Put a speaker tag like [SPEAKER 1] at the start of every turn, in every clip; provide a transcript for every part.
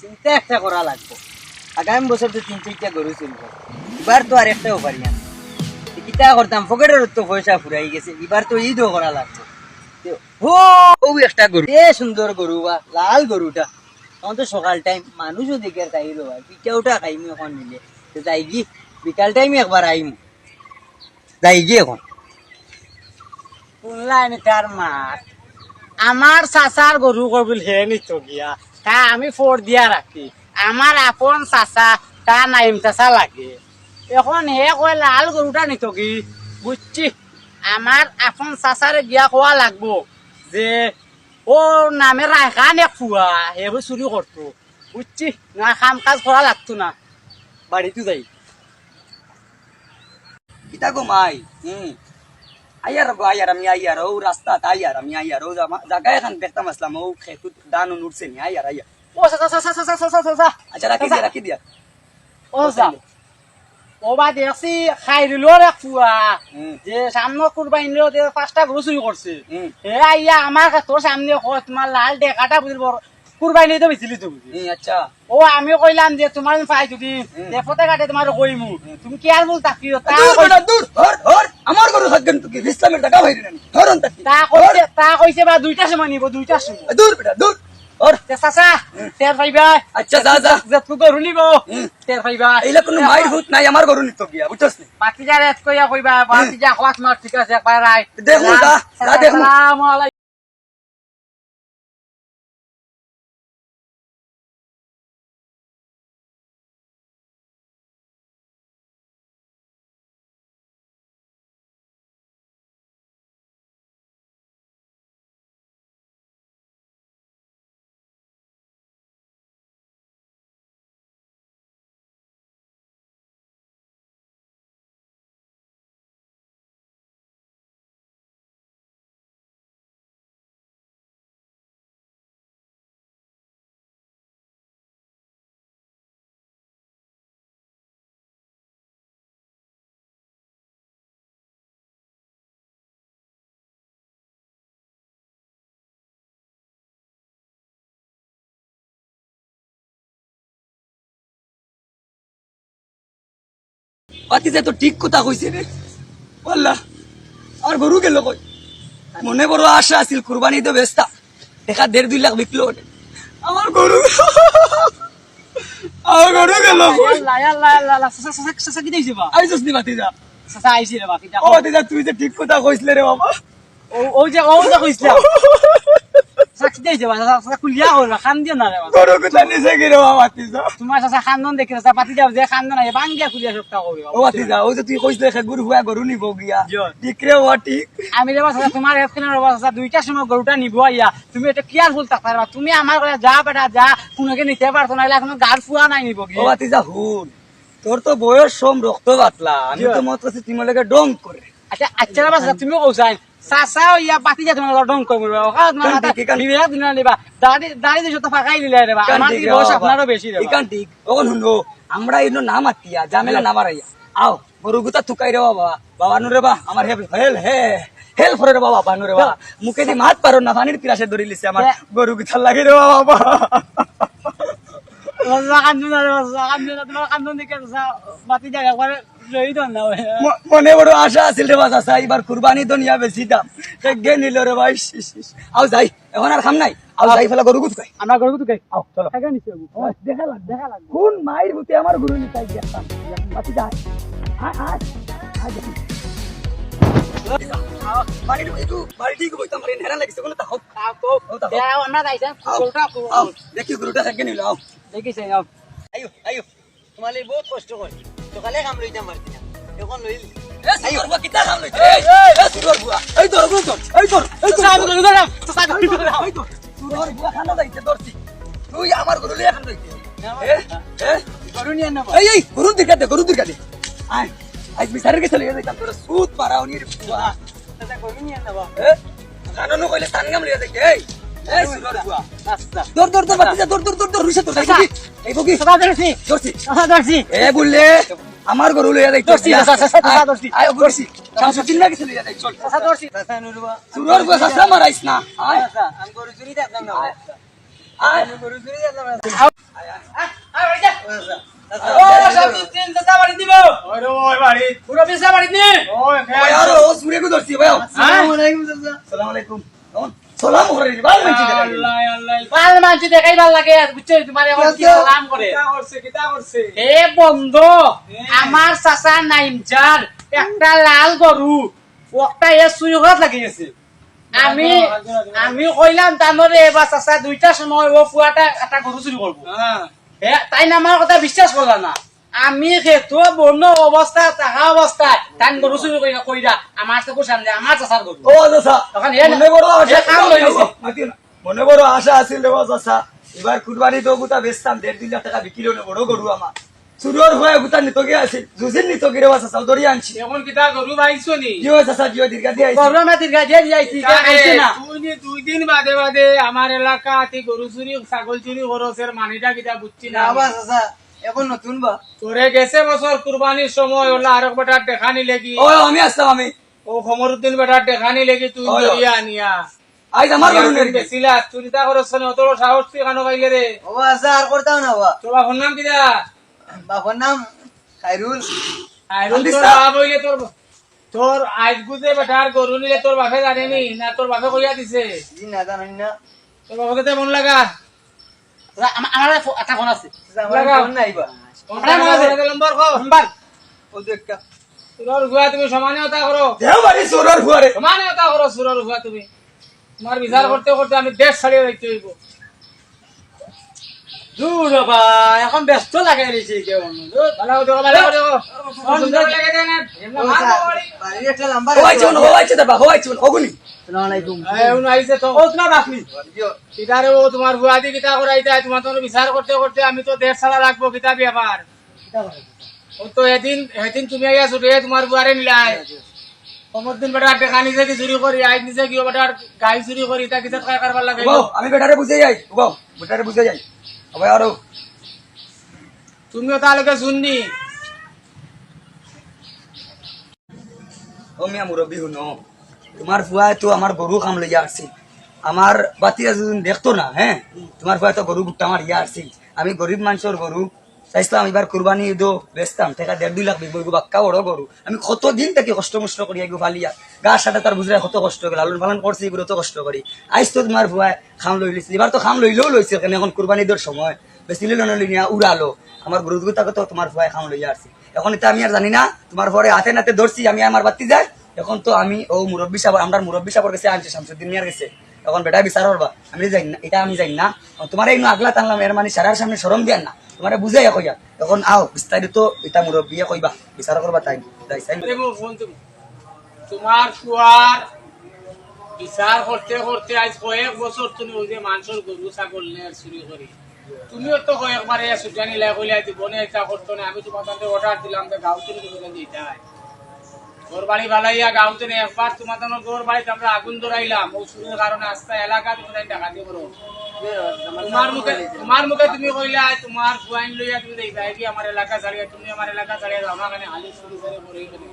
[SPEAKER 1] চিন্তা একটা করা লাগবো। আগামী বছর তো তিন চারটা গরু চলবো। এবার তো আর একটাও পারি না কিতা করতাম পকেটের তো পয়সা ফুরাই গেছে। এবার তো ঈদও করা ও একটা গরু এ সুন্দর গরু বা, লাল গরুটা এখন তো সকাল টাইম মানুষও দেখে তাই লো পিঠা উঠা খাইমু এখন মিলে তো যাই গি বিকাল টাইমে একবার আইমু যাই গি এখন।
[SPEAKER 2] শুনলাম তার মাত? আমার চাচার গরু করবিল হে নিত গিয়া তা আমি ফোর দিয়া রাখি। আমার আপন চাচা তা নাইম চাচা লাগে। এখন হে কয় লাল গরুটা নিত কি বুঝছি আমার আপন চাচারে গিয়া কোয়া লাগবো যে ও নামে রাখান এক ফুয়া হেবো চুরি করতো বুঝছি না কাম কাজ করা লাগতো না। বাড়িতে যাই।
[SPEAKER 1] কিতা গো মাই? হুম আইয়ার গো আইয়ার আমি আইয়ার ও রাস্তা আইয়ার আমি আইয়ার ও জায়গা এখন দেখতাম আসলাম ও খেতু দান উঠছে নি আইয়ার আইয়ার
[SPEAKER 2] ও চাচা চাচা চাচা চাচা চাচা
[SPEAKER 1] আচ্ছা রাখি দিয়া রাখি দিয়া
[SPEAKER 2] ও যা ও বা দেখছি খাই দিল রে ফুয়া
[SPEAKER 1] হুম
[SPEAKER 2] যে সামনে কুরবাইন পাঁচটা গরু চুরি করছে হে আইয়া আমার তোর সামনে তোমার লাল ডেকাটা বুঝিল কুরবাইনি তো বেছিলি তো
[SPEAKER 1] আচ্ছা।
[SPEAKER 2] ও আমি কইলাম যে তোমার পাই যদি। দেখতে কাটে তোমার কইমু। তুমি কি আর বল তাকিও তা
[SPEAKER 1] দূর
[SPEAKER 2] কই-
[SPEAKER 1] বেটা, দূর ধর ধর। আমার গরু থাকবেন তুই ইসলামের টাকা ভাই না ধরন
[SPEAKER 2] তা কইছে তা কইছে বা দুইটা সময় নিব দুইটা সময়।
[SPEAKER 1] দূর বেটা দূর। ধর।
[SPEAKER 2] চাচা তের পাইবা
[SPEAKER 1] আচ্ছা যা যা।
[SPEAKER 2] যে গরু নিব তের পাইবা
[SPEAKER 1] এইলা কোনো মাইর ভূত নাই আমার গরু নিত গিয়া বুঝছস নি?
[SPEAKER 2] বাতি যা রেত কইয়া কইবা বাতি যা খোয়াত মার ঠিক আছে একবার। আসসালামু আলাইকুম।
[SPEAKER 1] পাতিছে তো ঠিক কথা কইছে রে বললা আর গরু গেল কই? মনে বড় আশা আছিল কুরবানি তো বেস্তা। দেখা দেড় দুই লাখ বিকলো। আমার গরু আমার গরু গেল আইসস নি বাতিজা?
[SPEAKER 2] চাচা আইছি রে বাকি
[SPEAKER 1] ও তুই যে ঠিক কথা কইছিলে রে বাবা।
[SPEAKER 2] ও ও যে ও যে কইছিলা কুলিয়া হল খান দিয়া না
[SPEAKER 1] গরু কথা
[SPEAKER 2] তোমার চাচা খান্দন দেখি চাচা পাতি যাও যে খান্দন আই বাঙ্গিয়া কুলিয়া সবটা করি
[SPEAKER 1] ও বাতিজা ও যে তুই কইছিলে খে গরু হুয়া গরু নিব গিয়া।
[SPEAKER 2] জি।
[SPEAKER 1] ঠিক রে ও ঠিক।
[SPEAKER 2] আমি রে চাচা তোমার এখানে রে চাচা দুইটার সময় গরুটা নিব আইয়া। তুমি এটা কেয়ারফুল থাকতে পারবা তুমি আমার যা বেটা যা। কোনোকে নিতে পারতো না এখন গার ফুয়া নাই নিব
[SPEAKER 1] ও হুন তোর তো বয়স সম রক্ত পাতলা আমি তো মত ডং করে
[SPEAKER 2] আচ্ছা আচ্ছা রে চাচা তুমি কইছাই চাচা ইয়া পাতি যা তোমার ডং করব ওকা তোমার মাথা দিনা নিবা দাড়ি দাড়ি দিছো তো ফাঁকাই দিলে রে বা আমার কি বয়স আপনারও বেশি রে
[SPEAKER 1] ইকান ঠিক। ওখন আমরা ইনো নাম আতিয়া জামেলা নামার আইয়া আও গরু গুতা থুকাই রে বাবা। বাবা নুরে বা আমার হেল হেল হে হেল ফরে রে বাবা বানু রে বাবা মুখে দি মাত পারো না পানির পিরাসে ধরি লিছে আমার
[SPEAKER 2] হ্যাঁ।
[SPEAKER 1] গরু গুতা লাগে রে বাবা। মনে বড় আশা আছিল রে বাবা চাচা এবার কুরবানি দুনিয়া বেশি দাম। গে নিল রে ভাই। আও যাই এখন আর খাম নাই। আও যাই ফেলা গরু গুত খাই
[SPEAKER 2] আমরা গরু তো গাই
[SPEAKER 1] আও চলো। দেখা লাগ দেখা লাগ। কোন মায়ের ভূতে আমার গরু নিতাই দেখতাম বাতি যায় আয় আয়। আয় দেখি।
[SPEAKER 2] গরুটা
[SPEAKER 1] আও দেখি গরুটা থেকে নিল
[SPEAKER 2] দেখিছে
[SPEAKER 1] আইও আইও
[SPEAKER 3] তোমালে বহুত কষ্ট করে সকালে কাম লইতাম পারতি না এখন লইলি
[SPEAKER 1] আমার গরু লিয়ে খান এ
[SPEAKER 2] গরু নিয়ে নেব
[SPEAKER 1] এই এই গরু দিকা দে গরু দিকা দে। আয় আজ বিচারের কাছে লইয়া যাইতাম তোর সুত মারাও নি রে বুয়া
[SPEAKER 2] চাচা গরু নিয়ে নেব
[SPEAKER 1] এ কাননো কইলে সানগাম লইয়া যাইছে এই সুর
[SPEAKER 2] আচ্ছা
[SPEAKER 1] দর দর দর বাতি দর দর দর দর রুসে তোর এই বগি
[SPEAKER 2] চাচা ধরছি
[SPEAKER 1] ধরছি
[SPEAKER 2] চাচা ধরছি
[SPEAKER 1] এ বললে আমার গরু লইয়া যাইতো
[SPEAKER 2] ধরছি, চাচা, ধরছি।
[SPEAKER 1] আয় ধরছি শামসু চিন্না কিছু লইয়া যাই চল।
[SPEAKER 2] চাচা ধরছি
[SPEAKER 3] চাচা নুরবা
[SPEAKER 1] সুরর বুয়া সাসা মারাইস না। আয়।
[SPEAKER 3] আমি গরু চুরি থাকতাম না
[SPEAKER 1] আমি গরু চুরি জানলাম না। ভাই, আরও ও চুরি কো ধরছি, ভাই। আসসালামু আলাইকুম, চাচা। আসসালামু আলাইকুম। কেমন? সালাম করে ভালো লাগছে দেখাই।
[SPEAKER 2] ভালো মানছি দেখাই ভালো লাগে বুঝছ তোমার এখন কি সালাম করে? এ বন্ধ আমার চাচা নাইমজার একটা লাল গরু একটা এ চুরি ঘৰত লাগি গেছে। আমি আমি কইলাম তামরে এবার চাচা দুইটা সময় ও পুয়াটা একটা গরু চুরি করব হে তাই না আমার কথা বিশ্বাস করলা না। আমি সেইটো বন্য অবস্থায় থাকা অবস্থায় তাই গরু চুরি কইরা কইরা আমার তো পোষান যায় আমার চাচার গরু
[SPEAKER 1] ও, চাচা, মনে বড় আশা
[SPEAKER 2] কাম গেছে।
[SPEAKER 1] মনে আছিল রে চাচা। তো গুতা বেচতাম দেড় দুই লাখ টাকা বিক্রি হলে বড় গরু আমার চুরির ভয়ে গুতা নিতকে আছিল। জুজিন নিতকে রে চাচা ধরি আনছি।
[SPEAKER 4] এখন কিতা গরু পাইছো নি?
[SPEAKER 1] জিও চাচা জিও দীর্ঘা দিয়ে আইছি
[SPEAKER 2] গরু আমার দীর্ঘা দিয়ে দিয়েছি খাইছে না?
[SPEAKER 4] তুই দুই দিন বাদে বাদে আমার এলাকা আতি গরু চুরি ছাগল চুরি খরচের মানিটা কিতা বুঝছি না
[SPEAKER 1] চাচা। এখন নতুন বা?
[SPEAKER 4] তোরে গেছে বছর কুরবানির সময় ওলা আরেক বেটার দেখানি লেগি।
[SPEAKER 1] ও আমি আসতাম আমি।
[SPEAKER 4] ও খমরুদ্দিন বেটার দেখানি লেগি তুই
[SPEAKER 1] ওই।
[SPEAKER 4] আনিয়া।
[SPEAKER 1] আইজ আমার গরু নেই
[SPEAKER 4] বেছিলা চুরিতা খরচ অত সাহস তুই কেন পাইলে রে।
[SPEAKER 3] ও আচ্ছা আর করতাম না বা?
[SPEAKER 4] তোর বাপর নাম
[SPEAKER 3] নাম খাইরুল
[SPEAKER 1] আন্দিস
[SPEAKER 4] তোর বাপ হইলে তোর তোর আইজ গুজে বেটার গরু নিলে তোর বাপে জানেনি না তোর বাপে কইয়া দিছে?
[SPEAKER 3] না জানেন না।
[SPEAKER 4] তোর বাপকে মন লাগা?
[SPEAKER 2] আমার আমার একটা ফোন আছে।
[SPEAKER 4] সুরর তুমি সমানে হতা করো।
[SPEAKER 1] দেও বাড়ি চোরের ফুয়ারে
[SPEAKER 4] সমানে হতা করো সুরর গুয়া তুমি। তোমার বিচার করতে করতে আমি দেশ ছাড়িয়ে রাখতে হইব।
[SPEAKER 2] দূর বাবা এখন ব্যস্ত লাগে কেউ।
[SPEAKER 4] ভালো
[SPEAKER 1] দাবা।
[SPEAKER 2] তোমার
[SPEAKER 4] কিতা করাই দেয়, তোমার তো বিচার করতে করতে আমি তো দেশ ছাড়া রাখব কিতা ব্যাপার ও তো এদিন এদিন তুমি আইয়া ছুটে তোমার বুয়ারে নিলাই। কমরদিন বেটার টেকা নিজে কি চুরি করি আজ নিজে কি বেটার গাই চুরি করি তা কিতা খাই কারবার লাগে।
[SPEAKER 1] আমি বেটারে বুঝে যাই বেটারে বুঝে যাই আবার আরও।
[SPEAKER 4] তুমিও তাহলে শুননি?
[SPEAKER 1] ও মিয়া মুরব্বী শুনো। তোমার ফুয়ায় তো আমার গরু কাম লইয়া আসছি। আমার বাতিরা যদি দেখতো না হ্যাঁ? তোমার ফুয়ায় তো গরু গুট্টা আমার ইয়া আসছি। আমি গরিব মানুষের গরু চাইছিলাম এবার কুরবানি দো বেচতাম টাকা দেড় দুই লাখ এগো বাক্কা বড় গরু আমি কত দিন থেকে কষ্ট মষ্ট করি এগো ফালিয়া গা সাটা তার বুঝলে কত কষ্ট করে লালন পালন করছি এগুলো তো কষ্ট করি আইস তো তোমার ফুয়ায় খাম লই লিছিল এবার তো খাম লইলেও লইছে কেন এখন কুরবানি দোর সময়। বেশি লইল নলি নিয়া উড়ালো আমার গরু দুটাকে তো তোমার ফুয়ায় খাম লইয়া আসছে এখন এটা আমি আর জানি না তোমার পরে হাতে নাতে ধরছি আমি আমার বাতি যাই এখন তো আমি ও মুরব্বী সাহেব আমরা মুরব্বী সাহেবের কাছে আনছি শামসুদ্দিন মিয়ার গেছে। এখন বেটা বিচার করবা আমি জানি না এটা আমি জানি না তোমার এই আগলা টানলাম এর মানে সারার সামনে সরম দিয়ান না। তোমার বুঝাই কইয়া এখন আও বিস্তারিত এটা মুরব্বীয়ে কইবা বিচার করবা তাই
[SPEAKER 4] তুমি তোমার কুয়ার বিচার করতে করতে আজ কয়েক বছর তুমি ওই যে মানুষের গরু ছাগল নিয়ে চুরি করি তুমিও তো কয়েকবার সুজানি লাই কইলাই দিব এটা করতো না আমি তোমার অর্ডার দিলাম যে গাঁও চুরি তুমি দিতে হয় গোর বাড়ি বালাইয়া গাঁও থেকে একবার তখন গোর বাড়িতে আমরা আগুন ধরাইলাম। চুরির কারণে আস্তে এলাকা তুমি তাই ডাকাতি করো তোমার মুখে তোমার মুখে তুমি কইলা তোমার ফুয়াইন লইয়া তুমি দেখবা কি আমার এলাকা ছাড়িয়া তুমি আমার এলাকা ছাড়িয়া আমার কানে হালি চুরি করে করে করে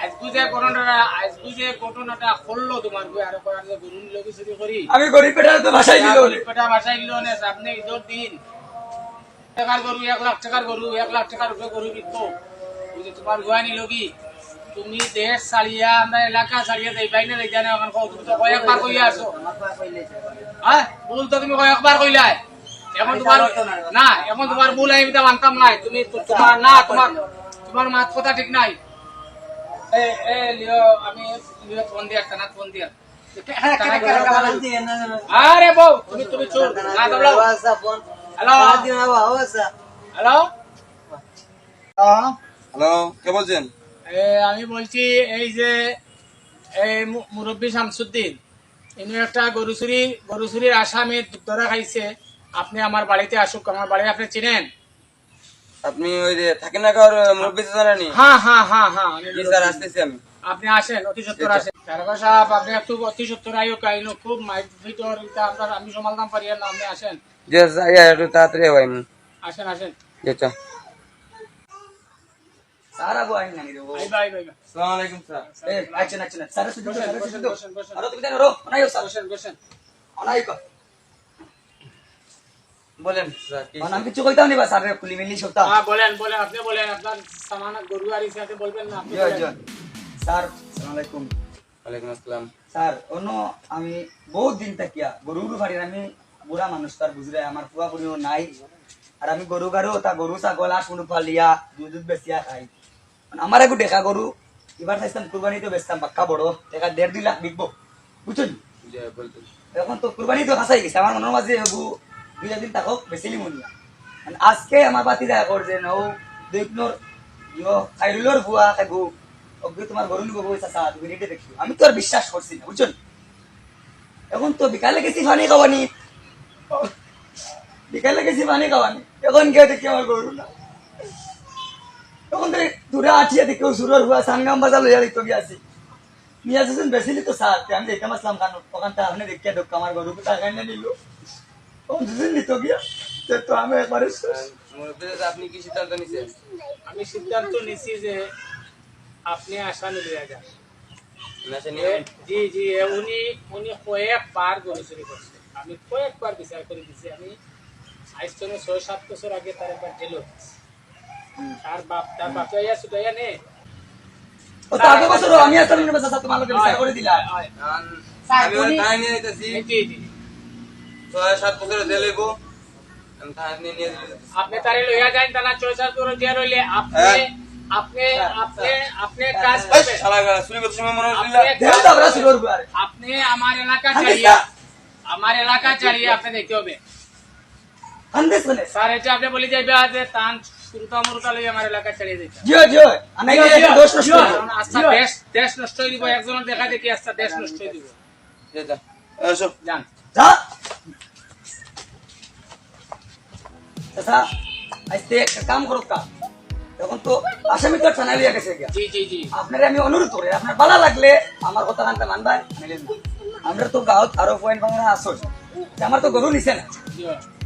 [SPEAKER 4] আজকু যে ঘটনাটা আজকু যে ঘটনাটা করল তোমার বই আরও করার যে গরু নিল কি করি।
[SPEAKER 1] আমি গরিব বেটার তো বাসায় দিল
[SPEAKER 4] পেটা বাসায় নিল না সামনে ঈদের দিন। টাকার গরু এক লাখ টাকার গরু এক লাখ টাকার উপরে গরু যে তোমার গুয়া নিল কি তুমি দেশ ছাড়িয়া আমরা এলাকা ছাড়িয়া না এখন কয়েকবার কইয়া আছো হ্যাঁ ভুল তো তুমি কয়েকবার কইলাই। এখন তোমার না। এখন তোমার ভুল আমি তো মানতাম নাই। তুমি তোমার না তোমার তোমার মাত কথা ঠিক নাই। এ এ লিও আমি লিও ফোন দিয়া কানাত ফোন দিয়া। আরে বউ তুমি তুমি চোর না দাবলাও হ্যালো। হ্যালো।
[SPEAKER 5] হ্যালো কে বলছেন?
[SPEAKER 4] আমি বলছি এই যে এই মুরব্বী শামসুদ্দিন ইনি একটা গরু চুরি গরু চুরির আসামি ধরা খাইছে। আপনি আমার বাড়িতে আসুক আমার বাড়ি আপনি চিনেন?
[SPEAKER 5] আপনি ওই যে থাকেন না কার মুরব্বী জানানি
[SPEAKER 4] হ্যাঁ হ্যাঁ হ্যাঁ হ্যাঁ আমি
[SPEAKER 5] স্যার আসতেছি আমি।
[SPEAKER 4] আপনি আসেন অতি সত্তর আসেন। তারকা সাহেব আপনি একটু অতি সত্তর আইও কাইনো খুব মাইক ভিতর আপনার আমি সমাধান পারি না আপনি আসেন।
[SPEAKER 5] জি স্যার একটু তাড়াতাড়ি হয়
[SPEAKER 4] আসেন আসেন।
[SPEAKER 5] আচ্ছা স্যার।
[SPEAKER 1] তুমি জানো রো অনাইকো
[SPEAKER 5] বলেন
[SPEAKER 1] এখন আমি কিছু কইতাম নিবা স্যার খুলি মিলি
[SPEAKER 4] হ্যাঁ বলেন বলেন আপনি বলেন আপনার সামান গরু আর ইসাতে বলবেন না আপনি
[SPEAKER 1] স্যার আসসালামু আলাইকুম।
[SPEAKER 5] ওয়ালাইকুম আসসালাম।
[SPEAKER 1] স্যার অন্য আমি বহুত দিন থাকিয়া গরু গরু ফাড়ি আমি বুড়া মানুষ তার বুঝলে আমার পুয়া পুরিও নাই। আর আমি গরু গারো তা গরু ছাগল আর শুনু ফালিয়া দুধ দুধ বেচিয়া খাই। আমার একটু দেখা গরু এবার চাইতাম কুরবানি তো বেচতাম পাক্কা বড়। দেখা দেড় দুই লাখ বিকবো। বুঝছেন এখন তো কুরবানি তো হাসাই গেছে আমার মনের মাঝে হবু। দুই দিন থাকক বেচিলি মনিয়া মানে আজকে আমার বাতি দেখা করছে নৌ দুই কিনোর ইয়ো খাইরুলোর বুয়া খাইবু। অগ্নি তোমার নিবো বই চাচা তুমি রেটে দেখি আমি তো আর বিশ্বাস করছি না বুঝছেন এখন তো বিকালে গেছি পানি খাওয়ানি বিকালে গেছি পানি খাওয়ানি এখন গিয়ে দেখি আমার গরু না। তখন তো দূরে আছিয়া দেখি সুরের বুয়া সানগাম বাজার লইয়া দেখতে গিয়ে আছি নিয়ে আসেছেন বেশিলি তো স্যার আমি দেখতাম আসলাম কারণ ওখানটা আপনি দেখিয়া ঢোক আমার গরু টাকা নিয়ে নিল। তখন দুদিন নিত গিয়া তো তো আমি একবারে।
[SPEAKER 5] আপনি কি সিদ্ধান্ত নিছেন?
[SPEAKER 4] আমি সিদ্ধান্ত নিছি যে আপনি আসামি লইয়া যান।
[SPEAKER 5] নিয়ে
[SPEAKER 4] জি উনি উনি কয়েকবার গরু চুরি করছে। আমি কয়েকবার বিচার করে দিছি আমি আজ ছয় সাত বছর আগে তার একবার জেল তার বাপ তার বাপ ইয়া সুদাইয়া নে।
[SPEAKER 1] ও তো আগের বছর আমি আসলাম না চাচা তোমার লোকের বিচার করে দিলা।
[SPEAKER 5] আমি ওর থানায় নিয়ে যেতেছি।
[SPEAKER 4] জি জি
[SPEAKER 5] ছয় সাত বছর জেল হইব। আমি থানায় নিয়ে নিয়ে যেতেছি
[SPEAKER 4] আপনি তারে লইয়া যান তারা ছয় সাত বছর জেল হইলে আপনি। আপনি আপনি আপনি কাজ করবেন।
[SPEAKER 5] শালা গা, চুরি সময় মনে হচ্ছিল।
[SPEAKER 4] আপনি
[SPEAKER 1] দেখো তো আমরা
[SPEAKER 4] আপনি আমার এলাকা ছাড়িয়া আমার এলাকা ছাড়িয়ে আপনি দেখতে হবে।
[SPEAKER 1] মানে
[SPEAKER 4] স্যার এটা আপনি বলে যাইবে যে তান শুরুতা মুরুতা লই আমার এলাকা ছাড়িয়ে দিতে
[SPEAKER 1] জিও জিও। আমি দোষ নষ্ট করব।
[SPEAKER 4] দেশ দেশ নষ্ট দিব একজনের দেখা দেখি আস্থা দেশ নষ্ট দিব।
[SPEAKER 5] যা, যা। এসো
[SPEAKER 4] জান
[SPEAKER 1] যা। চাচা আজকে একটা কাম করো কা এখন তো আসামি তো থানায় লিয়া গেছে
[SPEAKER 4] জি জি জি।
[SPEAKER 1] আপনার আমি অনুরোধ করি আপনার ভালো লাগলে আমার কথা মেলে দিন। আমরা তো গাঁৱত আরও পয়েন্ট ভাঙা আসো আমার তো গরু নিছে না।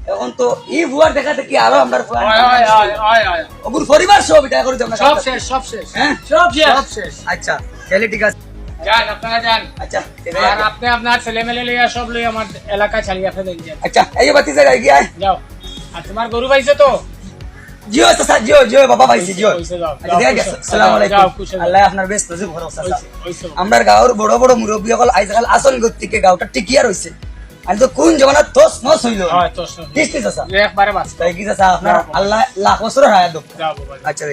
[SPEAKER 1] এখন তো ই ভুয়ার দেখা দেখি আরও আমরা ওগুর পরিবার সব এটা করে দেব
[SPEAKER 4] সব শেষ সব শেষ।
[SPEAKER 1] হ্যাঁ?
[SPEAKER 4] সব সব শেষ।
[SPEAKER 1] আচ্ছা তাহলে ঠিক আছে।
[SPEAKER 4] যান আপনারা যান।
[SPEAKER 1] আচ্ছা
[SPEAKER 4] আর আপনি আপনার ছেলে মেলে লইয়া সব লই আমার এলাকা ছাড়িয়ে আপনি দেখি যান।
[SPEAKER 1] আচ্ছা এই বাতি জায়গায় গিয়া
[SPEAKER 4] যাও। আর তোমার গরু পাইছে তো?
[SPEAKER 1] জিও চাচা জিও জিও বাবা জিও। আসসালামু আলাইকুম। আল্লাহ আপনার বেশ নজিব ভরসা বড় বড় মুরব্বী সকল আইজকাল আসল গতিকে গাঁওটা টিকিয়া রয়েছে আমি তো কোন জমানা তস নস হইল। কিস্তি চাচা?
[SPEAKER 4] একবারে বাস
[SPEAKER 1] তাই কি চাচা আপনার আল্লাহ লাখ বছর হায়াত আচ্ছা